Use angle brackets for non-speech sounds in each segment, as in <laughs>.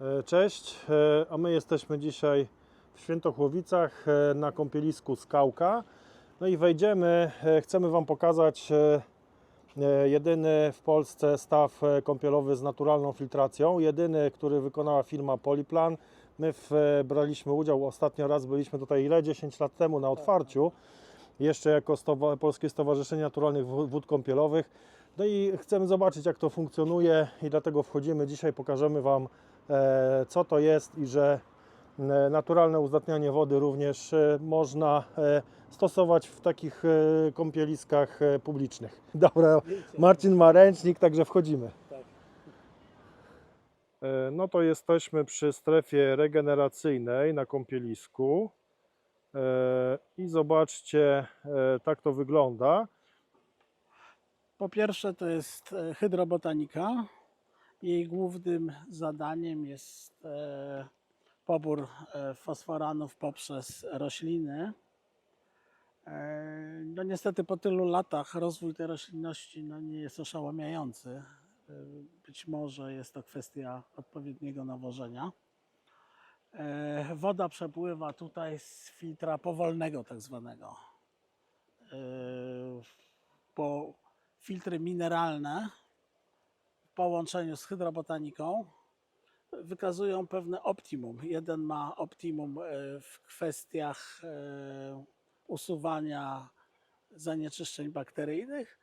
E, Cześć, e, a my jesteśmy dzisiaj w Świętochłowicach e, na kąpielisku Skałka. No i wejdziemy, chcemy Wam pokazać jedyny w Polsce staw kąpielowy z naturalną filtracją. Jedyny, który wykonała firma Poliplan. My w, braliśmy udział, ostatnio raz byliśmy tutaj ile? 10 lat temu na otwarciu. Jeszcze jako stowa- Polskie Stowarzyszenie Naturalnych Wó- Wód Kąpielowych. No i chcemy zobaczyć, jak to funkcjonuje, i dlatego wchodzimy dzisiaj, pokażemy Wam, co to jest i że e, naturalne uzdatnianie wody również e, można e, stosować w takich e, kąpieliskach e, publicznych. <laughs> Dobra, Marcin ma ręcznik, także wchodzimy. E, No to jesteśmy przy strefie regeneracyjnej na kąpielisku. E, I zobaczcie, e, tak to wygląda. Po pierwsze to jest e, hydrobotanika. Jej głównym zadaniem jest e, pobór e, fosforanów poprzez rośliny. E, No niestety po tylu latach rozwój tej roślinności no nie jest oszałamiający. Być może jest to kwestia odpowiedniego nawożenia. Woda przepływa tutaj z filtra powolnego tak zwanego. Bo filtry mineralne połączeniu z hydrobotaniką wykazują pewne optimum. Jeden ma optimum e, w kwestiach e, usuwania zanieczyszczeń bakteryjnych,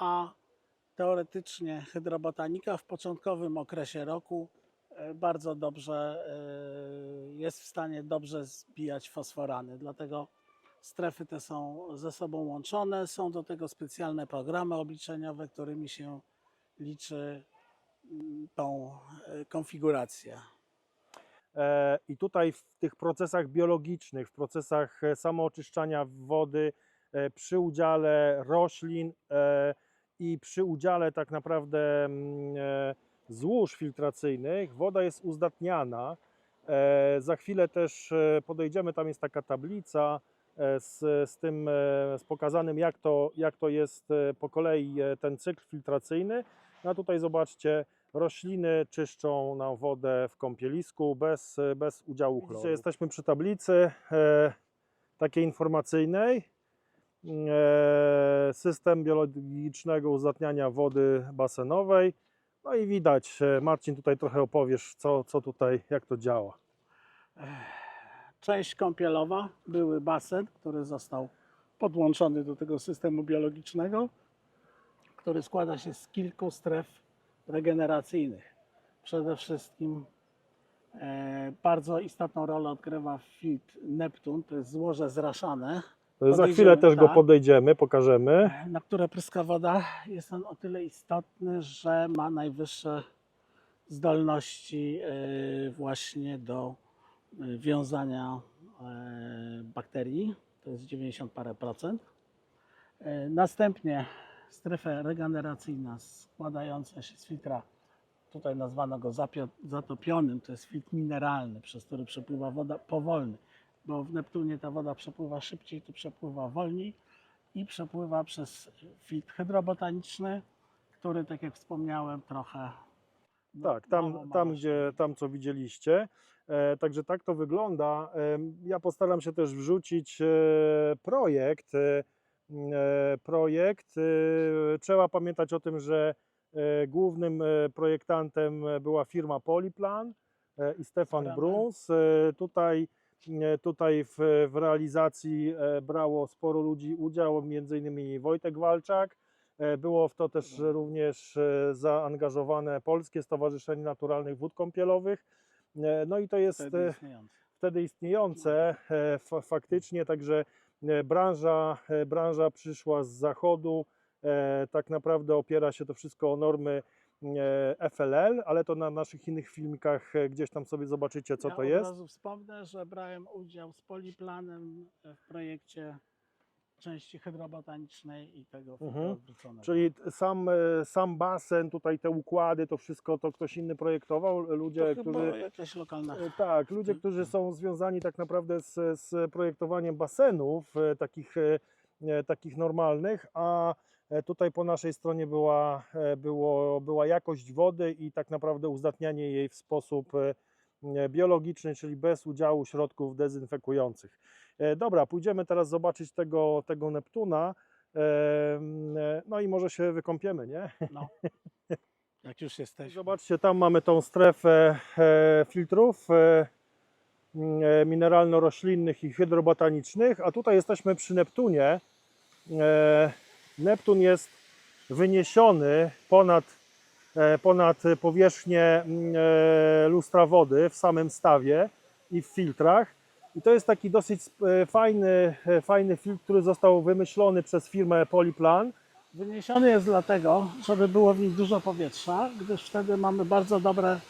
a teoretycznie hydrobotanika w początkowym okresie roku e, bardzo dobrze jest w stanie dobrze zbijać fosforany. Dlatego strefy te są ze sobą łączone. Są do tego specjalne programy obliczeniowe, którymi się liczy tą e, konfigurację. E, I tutaj w tych procesach biologicznych, w procesach e, samooczyszczania wody, przy udziale roślin i przy udziale tak naprawdę mm, złóż filtracyjnych, woda jest uzdatniana. Za chwilę też podejdziemy, tam jest taka tablica z, z tym, z pokazanym jak to, jak to jest po kolei ten cykl filtracyjny. No a tutaj zobaczcie, rośliny czyszczą nam wodę w kąpielisku bez, bez udziału chloru. Dzisiaj jesteśmy przy tablicy e, takiej informacyjnej. E, system biologicznego uzdatniania wody basenowej. No i widać, e, Marcin tutaj trochę opowiesz, co, co tutaj, jak to działa. Część kąpielowa, były basen, który został podłączony do tego systemu biologicznego, który składa się z kilku stref regeneracyjnych. Przede wszystkim e, bardzo istotną rolę odgrywa filtr Neptun, to jest złoże zraszane, Za chwilę też go podejdziemy, pokażemy. na które pryska woda. Jest on o tyle istotny, że ma najwyższe zdolności e, właśnie do e, wiązania e, bakterii. To jest 90 parę procent. E, Następnie strefa regeneracyjna składająca się z filtra, tutaj nazwano go zatopionym, to jest filtr mineralny, przez który przepływa woda powolny, bo w Neptunie ta woda przepływa szybciej, tu przepływa wolniej i przepływa przez filtr hydrobotaniczny, który, tak jak wspomniałem, trochę. no, Tak, tam, tam, gdzie, tam co widzieliście. E, także tak to wygląda. Em, Ja postaram się też wrzucić e, projekt. e, e, Projekt. e, Trzeba pamiętać o tym, że e, głównym e, projektantem była firma Poliplan e, i Stefan. Bruns. E, Tutaj, e, tutaj w, w realizacji e, brało sporo ludzi udział, między innymi Wojtek Walczak. E, Było w to też również e, zaangażowane Polskie Stowarzyszenie Naturalnych Wód Kąpielowych. E, No i to jest Wtedy e, istniejący. wtedy istniejące e, fa- faktycznie, także e, branża, e, branża przyszła z zachodu, e, tak naprawdę opiera się to wszystko o normy e, FLL, ale to na naszych innych filmikach e, gdzieś tam sobie zobaczycie co ja to od jest. razu wspomnę, że brałem udział z Poliplanem w projekcie części hydrobotanicznej i tego Mhm. odwróconego. Czyli sam, e, sam basen, tutaj te układy, to wszystko to ktoś inny projektował, to ludzie, którzy jakaś lokalna. E, Tak, ludzie, którzy są związani tak naprawdę z, z projektowaniem basenów, e, takich, takich normalnych, a tutaj po naszej stronie była, było, była jakość wody i tak naprawdę uzdatnianie jej w sposób, biologicznej, czyli bez udziału środków dezynfekujących. E, Dobra, pójdziemy teraz zobaczyć tego, tego Neptuna. e, e, No i może się wykąpiemy, nie? No. Jak już jesteśmy. Zobaczcie, tam mamy tą strefę filtrów mineralno-roślinnych i hydrobotanicznych, a tutaj jesteśmy przy Neptunie. Neptun jest wyniesiony ponad, ponad powierzchnię lustra wody w samym stawie i w filtrach. I to jest taki dosyć e, fajny, e, fajny filtr, który został wymyślony przez firmę Polyplan. Wyniesiony jest dlatego, żeby było w nim dużo powietrza, gdyż wtedy mamy bardzo dobre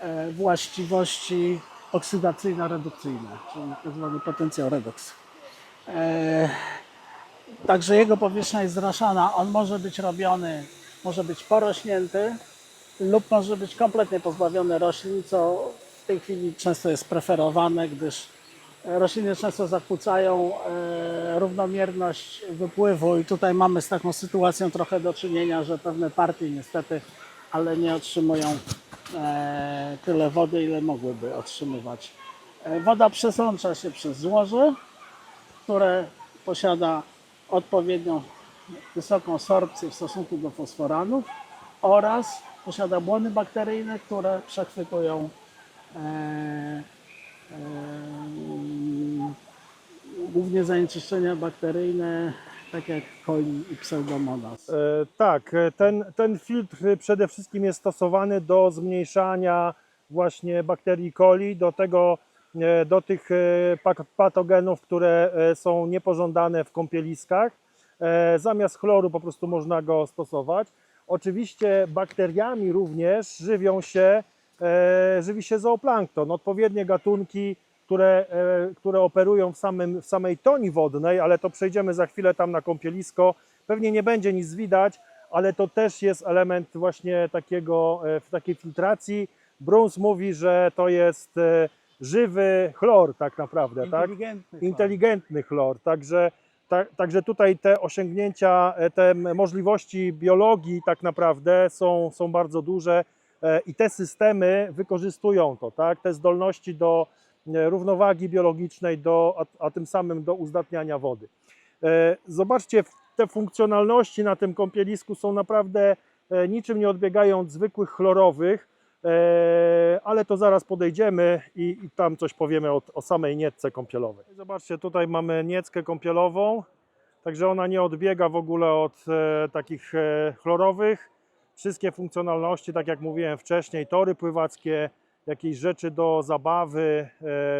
e, właściwości oksydacyjno-redukcyjne, czyli tak zwany potencjał redoks. Także jego powierzchnia jest zraszana. On może być robiony, może być porośnięty lub może być kompletnie pozbawiony roślin, co w tej chwili często jest preferowane, gdyż rośliny często zakłócają e, równomierność wypływu i tutaj mamy z taką sytuacją trochę do czynienia, że pewne partie niestety, ale nie otrzymują e, tyle wody, ile mogłyby otrzymywać. E, woda przesącza się przez złoże, które posiada odpowiednio wysoką sorpcję w stosunku do fosforanów oraz posiada błony bakteryjne, które przechwytują głównie zanieczyszczenia bakteryjne, tak jak coli i pseudomonas. E, Tak, e, ten, ten filtr przede wszystkim jest stosowany do zmniejszania właśnie bakterii coli, do, tego, e, do tych patogenów, które są niepożądane w kąpieliskach. Zamiast chloru po prostu można go stosować. Oczywiście bakteriami również żywią się, żywi się zooplankton, odpowiednie gatunki, które, e, które operują w, samym, w samej toni wodnej, ale to przejdziemy za chwilę tam na kąpielisko. Pewnie nie będzie nic widać, ale to też jest element właśnie takiego, e, w takiej filtracji. Bruns mówi, że to jest e, żywy chlor tak naprawdę, tak? Inteligentny. inteligentny chlor. Także, ta, także tutaj te osiągnięcia, te możliwości biologii tak naprawdę są, są bardzo duże i te systemy wykorzystują to, tak? te zdolności do równowagi biologicznej, do, a, a tym samym do uzdatniania wody. E, Zobaczcie, te funkcjonalności na tym kąpielisku są naprawdę e, niczym nie odbiegają od zwykłych chlorowych, e, ale to zaraz podejdziemy i, i tam coś powiemy o, o samej nietce kąpielowej. Zobaczcie, tutaj mamy nieckę kąpielową, także ona nie odbiega w ogóle od e, takich e, chlorowych. Wszystkie funkcjonalności, tak jak mówiłem wcześniej, tory pływackie, jakieś rzeczy do zabawy,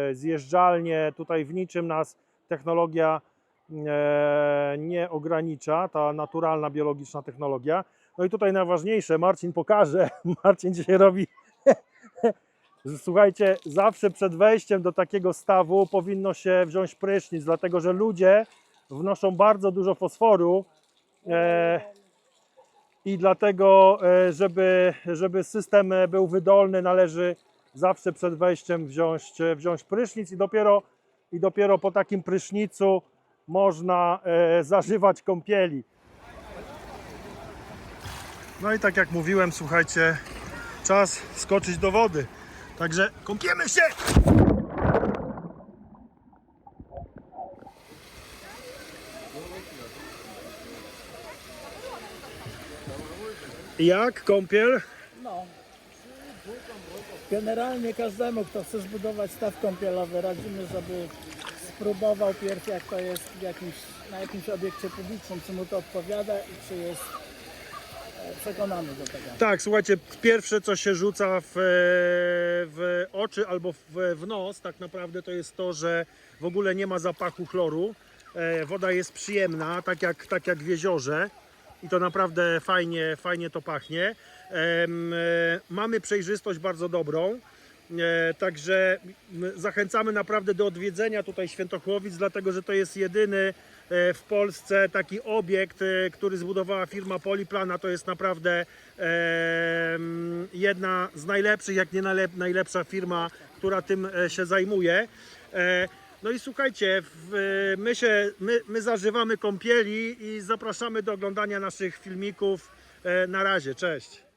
e, zjeżdżalnie, tutaj w niczym nas technologia e, nie ogranicza, ta naturalna, biologiczna technologia. No i tutaj najważniejsze, Marcin pokaże, <laughs> Marcin dzisiaj robi, <laughs> słuchajcie, zawsze przed wejściem do takiego stawu powinno się wziąć prysznic, dlatego że ludzie wnoszą bardzo dużo fosforu e, i dlatego, żeby, żeby system był wydolny, należy zawsze przed wejściem wziąć, e, wziąć prysznic i dopiero, i dopiero po takim prysznicu można e, zażywać kąpieli. No i tak jak mówiłem, słuchajcie, czas skoczyć do wody. Także kąpiemy się! Jak kąpiel? Generalnie każdemu, kto chce zbudować staw kąpielowy, radzimy, żeby spróbował pierw, jak to jest w jakimś, na jakimś obiekcie publicznym, czy mu to odpowiada i czy jest e, przekonany do tego. Tak, słuchajcie, pierwsze co się rzuca w, w oczy albo w, w nos, tak naprawdę to jest to, że w ogóle nie ma zapachu chloru. E, Woda jest przyjemna, tak jak, tak jak w jeziorze. I to naprawdę fajnie, fajnie to pachnie. E, Mamy przejrzystość bardzo dobrą. E, Także zachęcamy naprawdę do odwiedzenia tutaj Świętochłowic, dlatego że to jest jedyny e, w Polsce taki obiekt, który zbudowała firma Poliplana. To jest naprawdę jedna z najlepszych, jak nie najlep- najlepsza firma, która tym się zajmuje. No i słuchajcie, my, się, my, my zażywamy kąpieli i zapraszamy do oglądania naszych filmików. E, Na razie, cześć.